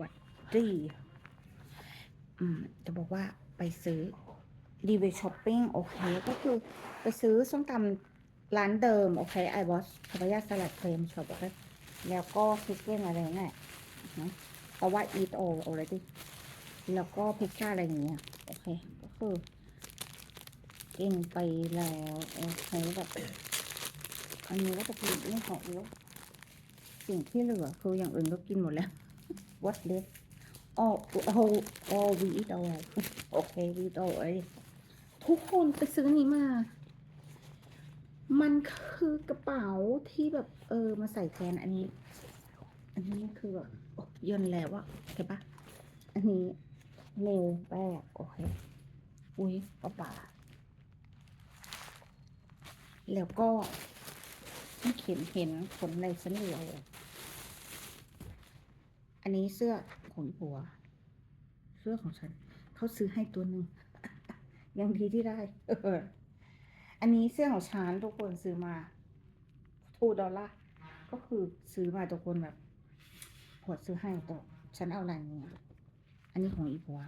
วัสดีจะบอกว่าไปซื้อรีวิวช้อปปิ้งโอเค ก็คือไปซื้อส้มตำร้านเดิม โอเคไอบอสพายาสลัดเฟรมช็อปโอเคแล้วก็พิกเก้นอะไรนั่นแหละนะเพราะว่า eat all already แล้วก็พิซซ่าอะไรอย่างเงี้ยโอเค ก็คือกินไปแล้วโอเคแบบอันนี้ก็จะกินไม่หอมแล้วสิ่งที่เหลือคืออย่างอื่นก็กินหมดแล้ว what left all all all we eat all โอเค we eat all ทุกคนไปซื้อนี้มา มันคือกระเป๋าที่แบบเออมาใส่แทนอันนี้ อันนี้คือแบบโอ้ย่นแล้วอะเห็นปะอันนี้เนวแบกโอเค อุ้ยป้าป่าแล้วก็ไม่เข็นเห็นขนในสนเหลย อันนี้เสื้อของผัว เสื้อของฉัน เขาซื้อให้ตัวหนึ่งยังดีที่ได้ เออ อันนี้เสื้อของฉันทุกคนซื้อมาทูดอลลาร์ก็คือซื้อมาทุกคนแบบผัวซื้อให้ตัวฉันเอาลายนี้อันนี้ของอีผัว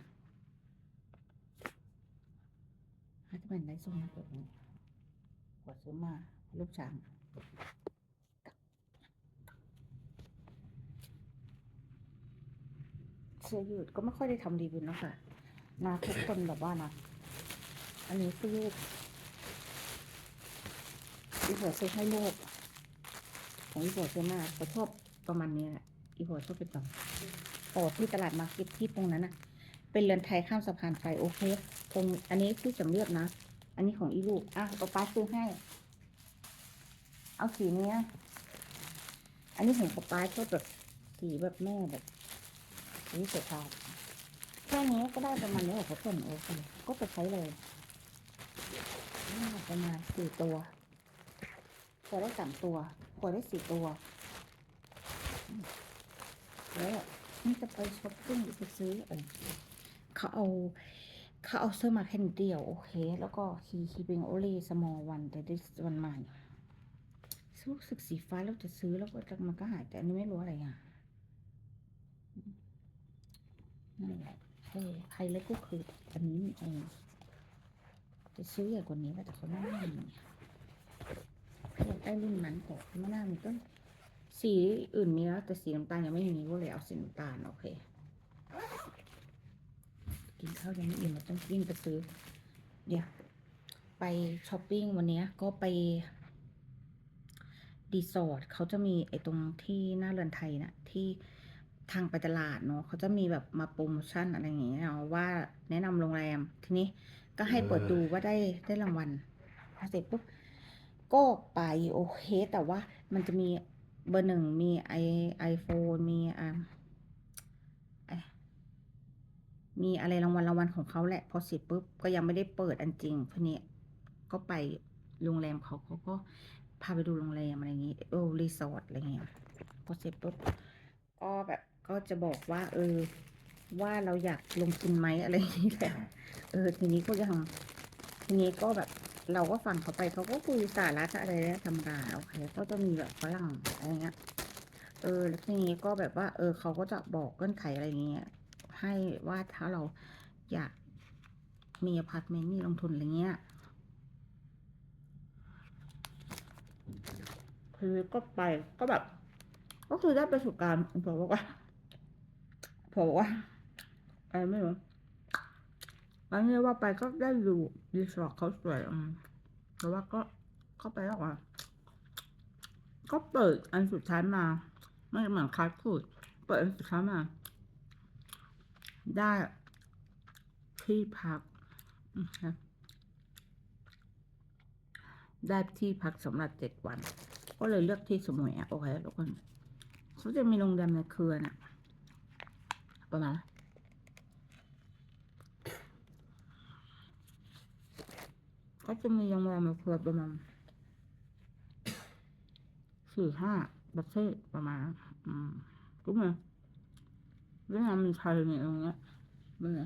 ถ้าจจะเป็นได้ส่งมาแบบนี้ผัวซื้อมาลูกช้าง สื้อยืดก็ไม่ค่อยได้ทำรีวิวนะค่ะนะทุกคนแบบว่านะ อันนี้เสื้อยืดอีหัวซื้อให้ลูกของอีหัวซื้อมากเขาชอบประมาณนี้แหละอีหัวชอบเป็นแบบโอที่ตลาดมาร์เก็ตที่ตรงนั้นน่ะเป็นเรือนไทยข้ามสะพานไฟโอเคตรงอันนี้ที่จำเลือกนะ อันนี้ของอีลูกอะป๊าป๊าซื้อให้ เอาสีเนี้ย อันนี้ของป๊าป๊าชอบแบบสีแบบแม่แบบ สีเสือขาวแค่นี้ก็ได้ประมาณนี้แหละทุกคนโอเคก็ไปใช้เลยประมาณสี่ตัวขวดได้สามตัวขวดได้สี่ตัวแล้วนี่จะไปช้อปปิ้งไปซื้อเออเขาเอาเขาเอาเสื้อมาแค่นิดเดียว โอเค แล้วก็ฮีฮีเป็นโอเลสมอลวันแต่ได้วันใหม่รู้สึกสีฟ้าแล้วจะซื้อแล้วก็มันก็หายแต่อันนี้ไม่รู้อะไรอะ นั่นแหละใช่ใครเล็กก็คืออันนี้เองจะซื้อใหญ่กว่านี้แหละแต่เขาไม่ให้อยากได้รุ่นนั้นแต่ไม่น่ามีต้นสีอื่นมีแล้ว แต่สีน้ำตาลยังไม่มีก็เลยเอาสีน้ำตาลโอเค กินข้าวยังไม่อิ่มเราต้องวิ่งไปซื้อ เดี๋ยวไปช้อปปิ้งวันนี้ก็ไปดีสอร์ทเขาจะมีไอ้ตรงที่หน้าเรือนไทยนะที่ ทางไปตลาดเนาะเขาจะมีแบบมาโปรโมชั่นอะไรอย่างเงี้ยเนาะว่าแนะนำโรงแรม ทีนี้ก็ให้เปิดดูว่าได้ได้รางวัลพอเสร็จปุ๊บก็ไปโอเค แต่ว่ามันจะมีเบอร์หนึ่งมีไอไอโฟนมีอ่ามีอะไรรางวัลรางวัลของเขาแหละพอเสร็จปุ๊บก็ยังไม่ได้เปิดอันจริงทีนี้ก็ไปโรงแรมเขาเขาก็พาไปดูโรงแรมอะไรอย่างงี้โอ้รีสอร์ทอะไรเงี้ยพอเสร็จปุ๊บก็แบบ ก็จะบอกว่า เออ ว่าเราอยากลงทุนไหมอะไรอย่างนี้แหละเออ ทีนี้ก็ยังทีนี้ก็แบบ เราก็ฟังเขาไปเขาก็คุยสาระอะไรนะธรรมดาโอเคก็จะมีแบบฝรั่งอะไรเงี้ยเออแล้วทีนี้ก็แบบว่า เออเขาก็จะบอกเงื่อนไขอะไรเงี้ยให้ว่าถ้าเราอยากมีอพาร์ตเมนต์มีลงทุนอะไรเงี้ยคือก็ไปก็แบบ ก็คือได้ประสบการณ์บอกว่า ผมบอกว่าอะไรไม่รู้อันนี้ว่าไปก็ได้ดูรีสอร์ทเขาสวยอืมแต่ว่าก็เข้าไปแล้วอะก็เปิดอันสุดท้ายมา ไม่เหมือนคัสฟูดเปิดอันสุดท้ายมา ได้ที่พักอืมครับได้ที่พักสำหรับเจ็ดวัน ก็เลยเลือกที่สมุยอะโอเคทุกคนเขาจะมีโรงแรมในเครือน่ะ ประมาณก็จะมีโรงแรมในเครือประมาณสี่ห้าประเทศประมาณอืมก็มาเวียดนามมีไทยเนี่ยตรงเนี้ยเมื่อ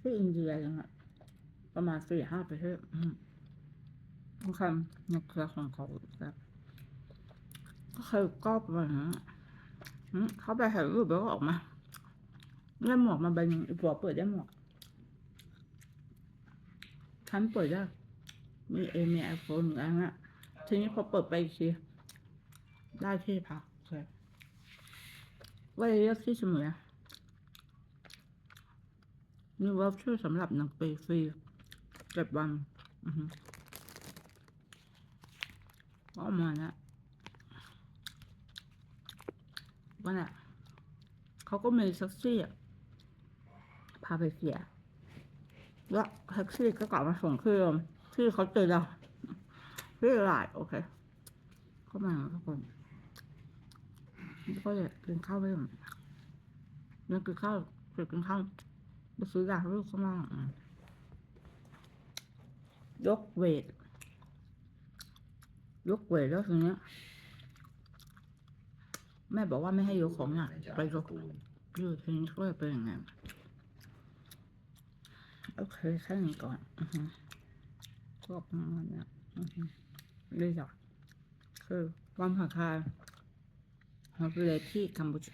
ที่อินเดียอย่างเงี้ยประมาณสี่ห้าประเทศอืมทุกคำในเครือของเขาแบบก็เคยก็ประมาณนั้น เขาไปถ่ายรูปแล้วก็ออกมาได้หมวกมาใบหนึ่งหัวเปิดได้หมวกฉันเปิดได้มีเอมีไอโฟนหนึ่งอันอะทีนี้พอเปิดไปอีกทีได้ที่พักโอเว่าเลือกที่เสมอมีวอลชอร์สำหรับหนังปีฟรีเจ็ดวันอือฮึก็มาแล้ว ว่าน่ะเขาก็มีแท็กซี่พาไปเสีย แล้วแท็กซี่ก็กลับมาส่งที่เดิมที่เขาเจอเราที่ตลาดโอเค เข้ามาทุกคนก็เลยกินข้าวไปก่อนยังกินข้าวเสร็จกินข้าวไปซื้อยาลูกข้างล่ายกเวทยกเวทแล้วทีเนี้ย แม่บอกว่าไม่ให้ยกของหนักไปยกยืดทีนี้ก็เลยเป็นอย่างนั้นโอเคแค่นี้ก่อนอือฮึชอบมากเนี่ยอือฮึเลยจ้ะคือวันผ่าคายเราไปเลยที่กัมพูชา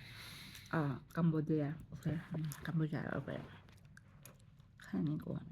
อ่ากัมพูเดียโอเคอืมกัมพูชาโอเคแค่นี้ก่อน